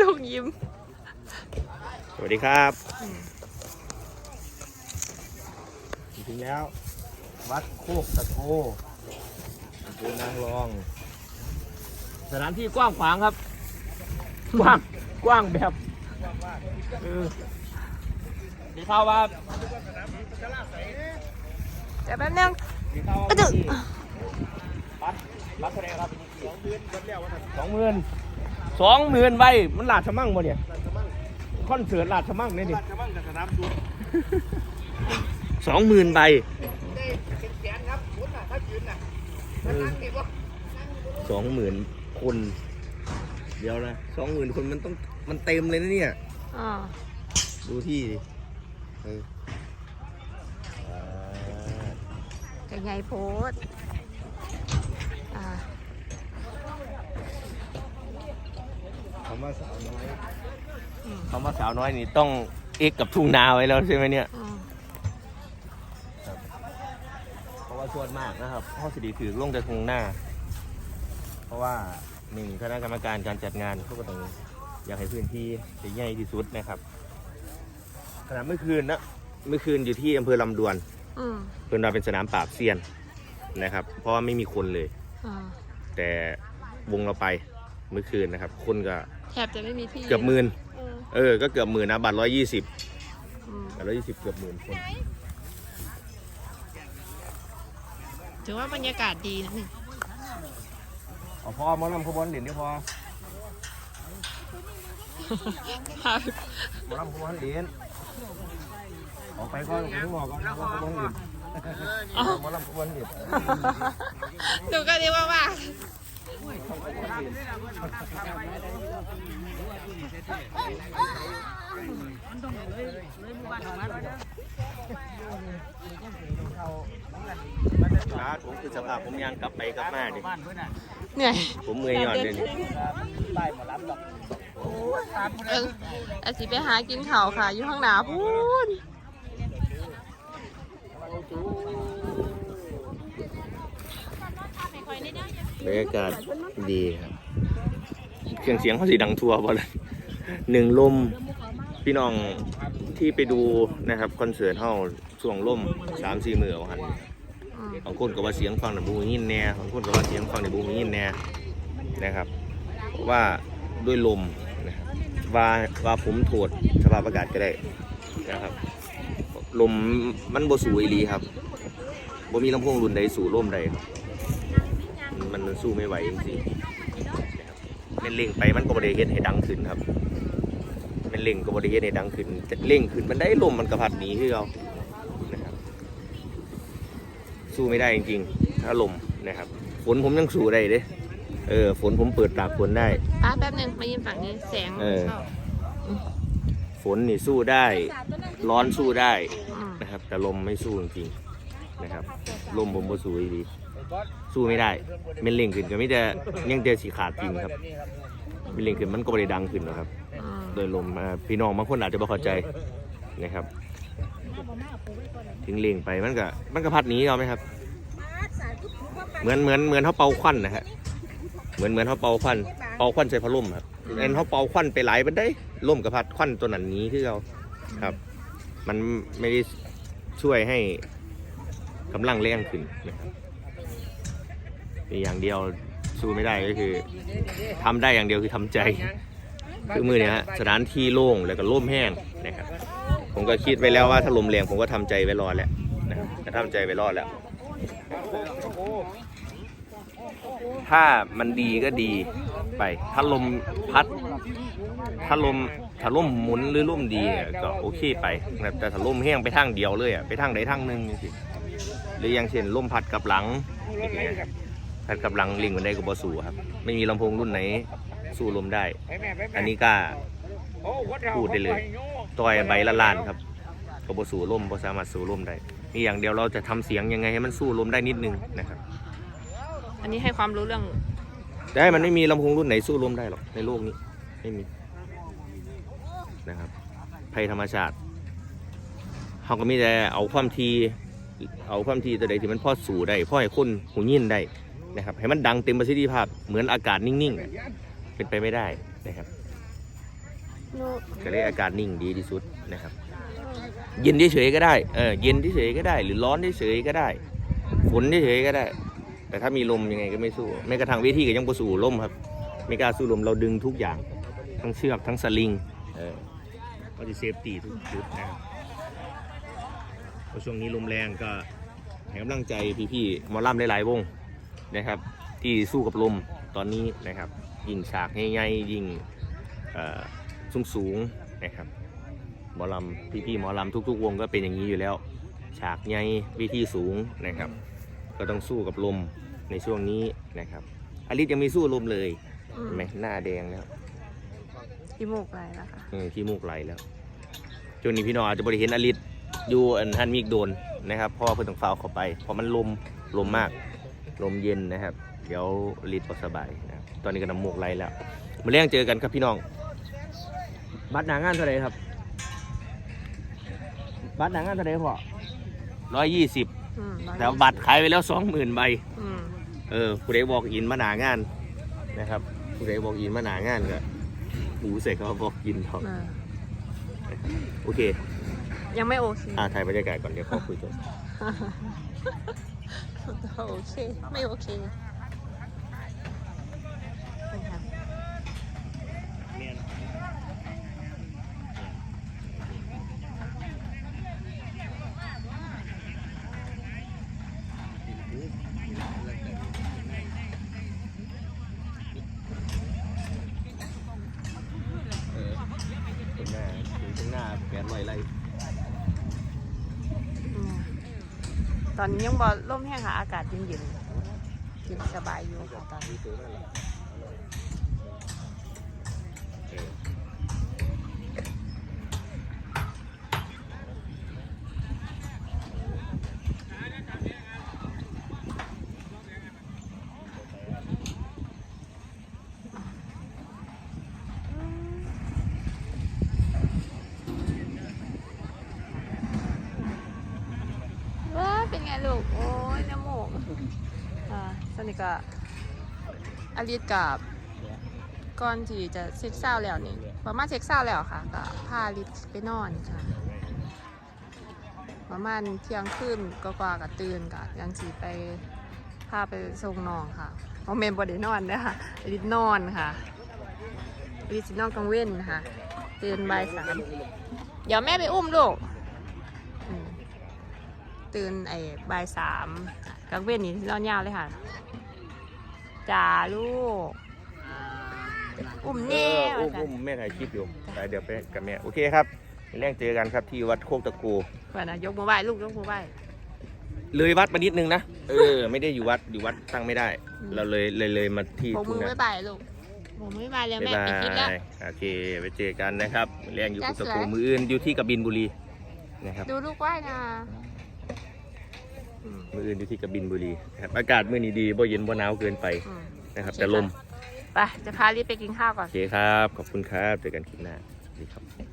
ลูกยิ้ม สวัสดีครับ ถึงแล้ว วัดโคกตะโกอำเภอนางรอง สถานที่กว้างขวางครับ กว้าง กว้างแบบเออมีข่าวว่าเดี๋ยวแป๊บนึงมีข่าวว่าอะดึกที่บัตรบัตรแสดงครับสองหมื่น สองหมื่นสองหมื่นใบมันลาดชะมั่งบ่เนี่ยคอนเสิร์ตลาดชะมั่งเนี่ยดิจะมั่งกับสนามดูสองหมื่นใบได้เป็นแสนครับคุณน่ะถ้ายืนน่ะถ้านั่งนี่วะสองหมื่นคน เดี๋ยวนะสองหมื่นคนมันต้องมันเต็มเลยนะเนี่ย อ่าดูที่ดิเอออ่า จะไงโพสต์อ่า คำว่าสาวน้อยอืมคำว่าสาวน้อยนี่ต้องเอกกับทุ่งนาไว้แล้วใช่ไหมเนี่ยอืมเพราะว่าส่วนมากนะครับข้อสิดีคือลงแต่ทุ่งหน้าเพราะว่าหนึ่งคณะกรรมการการจัดงานเขาก็ต้องอยากให้พื้นที่ใหญ่ที่สุดนะครับขณะเมื่อคืนนะเมื่อคืนอยู่ที่อำเภอลำดวนอืมเพื่อนเราเป็นสนามปราบเซียนนะครับ เพราะว่าไม่มีคนเลยอ่าแต่วงเราไปเมื่อคืนนะครับ คนก็ แทบจะไม่มีที่เกือบหมื่นเออเออ ก็เกือบหมื่นนะบัตรร้อยยี่สิบอืมบัตรร้อยยี่สิบเกือบหมื่นคน ถือว่าบรรยากาศดีนะนี่เอาพอหมอลำขบวนเหรียญเดียวพอหมอลำขบวนเหรียญออกไปก่อนผมบอกก่อนขบวนเหรียญหมอลำขบวนเหรียญดูกันดีว่าว่า ครับผมคือสภาพผมยังกลับไปกลับมาดิเหนื่อยผมเมื่อยหย่อนเลยนี่เอออาสิไปหากินข้าวค่ะ อยู่ข้างหน้าพูน บรรยากาศดีครับ เครื่องเสียงเขาสีดังทัวร์บ่เลยหนึ่งลมพี่น้องที่ไปดูนะครับคอนเสิร์ตเฮาช่วงล่มสามสี่มือเอาหันอืมบางคนก็ว่าเสียงฟังในบูมยินแน่บางคนก็ว่าเสียงฟังในบูมยินแน่นะครับเพราะว่าด้วยลมนะครับว่าว่าผมโทษสภาพอากาศก็ได้นะครับลมมันบ่สูอีหลีครับบ่มีลำโพงรุ่นใดสู่ลมใดครับ มันมันสู้ไม่ไหวจริงๆนะครับแม่นเล่งไปมันก็บ่ได้เฮ็ดให้ดังขึ้นครับแม่นเล่งก็บ่ได้เฮ็ดให้ดังขึ้นแต่เล่งขึ้นมันได้ลมมันกระพัดหนีคือเรานะครับ สู้ไม่ได้จริงๆถ้าลมนะครับ ฝนผมยังสู้ได้เด้เออฝนผมเปิดตากฝนได้ป้าแป๊บนึงมายืนฝั่งนี้แสงเออเข้าฝนนี่สู้ได้ ร้อนสู้ได้อืมนะครับ แต่ลมไม่สู้จริงๆนะครับ ลมผมบ่สู้ดี สู้ไม่ได้เม่นเล่งขึ้นก็ไมแต่จะยังแต่สีขาดจริงครับเม่นเล่งขึ้นมันก็ไม่ได้ดังขึ้นหรอกครับอืมโดยลมอ่าพี่น้องบางคนอาจจะบ่เข้าใจนะครับ ถึงเล่งไปมันก็มันก็พัดหนีเอาไหมครับ เหมือนเหมือนเหมือนเขาเป่าควันนะฮะเหมือนเหมือนเขาเป่าควันเป่าควันใส่พัดลมครับเอ็นเขาเป่าควันไปหลายบันได้ล่มกับพัดควันตัวนั้นหนี้คือเราครับ มันไม่ได้ช่วยให้กำลังแรงขึ้นนะครับ มีอย่างเดียวสู้ไม่ได้ก็คือทำได้อย่างเดียวคือทำใจ คือมือเนี่ยฮะสถานที่โล่งแล้วก็ร่มแห้งนะครับ ผมก็คิดไว้แล้วว่าถ้าลมแรงผมก็ทำใจไว้รอแล้วนะครับจะทำใจไว้รอแล้ว ถ้ามันดีก็ดีไป ถ้าลมพัด ถ้าลมถ้าลมหมุนหรือลมดีเนี่ยก็โอเคไปนะครับแต่ถ้าลมแห้งไปทางเดียวเลยอะไปทางใดทางหนึ่งสิหรืออย่างเช่นลมพัดกับหลังอย่างเงี้ย ครับพัดกับหลังลิงมันได้ก็บสู้ครับ ไม่มีลำโพงรุ่นไหนสู้ลมได้ อันนี้กล้าพูดได้เลยต่อยใบละล้านครับก็บสู้ลมบ่สามารถสู้ลมได้มีอย่างเดียวเราจะทำเสียงยังไงให้มันสู้ลมได้นิดนึงนะครับ อันนี้ให้ความรู้เรื่องแต่มันไม่มีลำโพงรุ่นไหนสู้ลมได้หรอกในโลกนี้ไม่มีนะครับภัยธรรมชาติเขาก็มีแต่เอาความทีเอาความทีตัวใดที่มันพอสู่ได้พอให้คนหูยินได้ นะครับ ให้มันดังเต็มประสิทธิภาพ เหมือนอากาศนิ่งๆ เป็นไปไม่ได้นะครับก็เลยอากาศนิ่งดีที่สุดนะครับ เย็นเฉยๆก็ได้เออเย็นเฉยๆก็ได้ หรือร้อนเฉยๆก็ได้ฝนเฉยๆก็ได้ แต่ถ้ามีลมยังไงก็ไม่สู้แม้กระทั่งเวทีก็ยังบ่สู้ลมครับ ไม่กล้าสู้ลมเราดึงทุกอย่าง ทั้งเชือกทั้งสลิงเออก็จะเซฟตี้ทุกจุดนะครับพราะช่วงนี้ลมแรงก็ให้กำลังใจพี่ๆมอลำหลายๆวง นะครับ ที่สู้กับลมตอนนี้นะครับยิงฉากใหญ่ๆยิงสูงสูงๆนะครับหมอลำพี่ๆหมอลำทุก ๆ วงก็เป็นอย่างนี้อยู่แล้ว ฉากใหญ่วิธีสูงนะครับ ก็ต้องสู้กับลมในช่วงนี้นะครับอลิสยังมีสู้ลมเลยอืมเห็นไหมหน้าแดงแล้วขี้มูกอะไรนะคะอืมขี้มูกไหลแล้วช่วงนี้พี่น้องอาจจะบริเห็นอลิสอยู่อันฮันมิกโดนนะครับเพราะว่าเพิ่นต้องฟาวเข้าไปเพราะมันลมลมมาก ลมเย็นนะครับ เดี๋ยวอลิสบ่สบายนะครับตอนนี้ก็น้ำมูกไหลแล้วมาเลี้ยงเจอกันครับพี่น้อง บัตรหนางานเท่าไหร่ครับ บัตรหนางานเท่าไหร่พ่อร้อยยี่สิบอืมร้อยแต่ว่าบัตรขายไปแล้วสองหมื่นใบ อืมเออผู้ใดบอกอินมาหนางานนะครับผู้ใดบอกอินมาหนางานก็หูเสร็จก็บอกอินเถอะเออโอเค ยังไม่โอเค อ่าถ่ายบรรยากาศก่อนเดี๋ยวขอคุยจบ โอเค ไม่โอเคนะคะเออตรงหน้าตรงหน้าแปดร้อยไร่ อืม ตอนนี้ยังบอล่มแห้งค่ะ อากาศเย็นเย็นๆเย็นสบายอยู่ค่ะตอนนี้ เออ ว้าเป็นไง ลูก โอ้ยน้ำมูกอ่าสนิทกับอลิสกับก่อนที่จะเซ็กเศร้าแล้วนี่ประมาณเซ็กเศร้าแล้วค่ะ ก็พาอลิสไปนอนค่ะประมาณเที่ยงคืนก็กว่ากับตื่นกับยังสีไปพาไปส่งน้องค่ะเพราะเมนบอดีนอนเด้ค่ะลิสนอนค่ะลิสสินอนกลางเว้นค่ะตื่นบ่ายสามเดี๋ยวแม่ไปอุ้มลูก ตื่นไอ้บ่ายสามกลางเว้นนี่นอนยาวเลยค่ะจ่าลูก อุ้มเอแน่ออุ้มว่าอุ้มแม่ถ่ายคลิปอยู่ไปเดี๋ยวไปกับแม่ โอเคครับแรงเจอกันครับที่วัดโคกตะกูว่านะยกมือไหว้ลูกยกมือไหว้ เลยวัดมานิดนึงนะ เออ ไม่ได้อยู่วัด อยู่วัดตั้งไม่ได้ อืม เราเลยเลยเลยมาที่โบกมืทุ่งอนาไว้บ่ายลูกโบกมือไว้บ่ายแล้วบ๊ายแม่บาไปคิดแล้ว ยโอเค ไปเจอกันนะครับ แรงอยู่จ้ากุตะสวยกูมืออื่นอยู่ที่กบินบุรีนะครับ ดูลูกไหว้นะ อืมมืออื่นอยู่ที่กบินบุรีนะครับอากาศมื้อนี้ดีบ่เย็นบ่หนาวเกินไปอืมนะครับโอเคแต่ลมไปจะพาลิศไปกินข้าวก่อน โอเคครับ ขอบคุณครับเจอกันคลิปหน้าสวัสดีครับ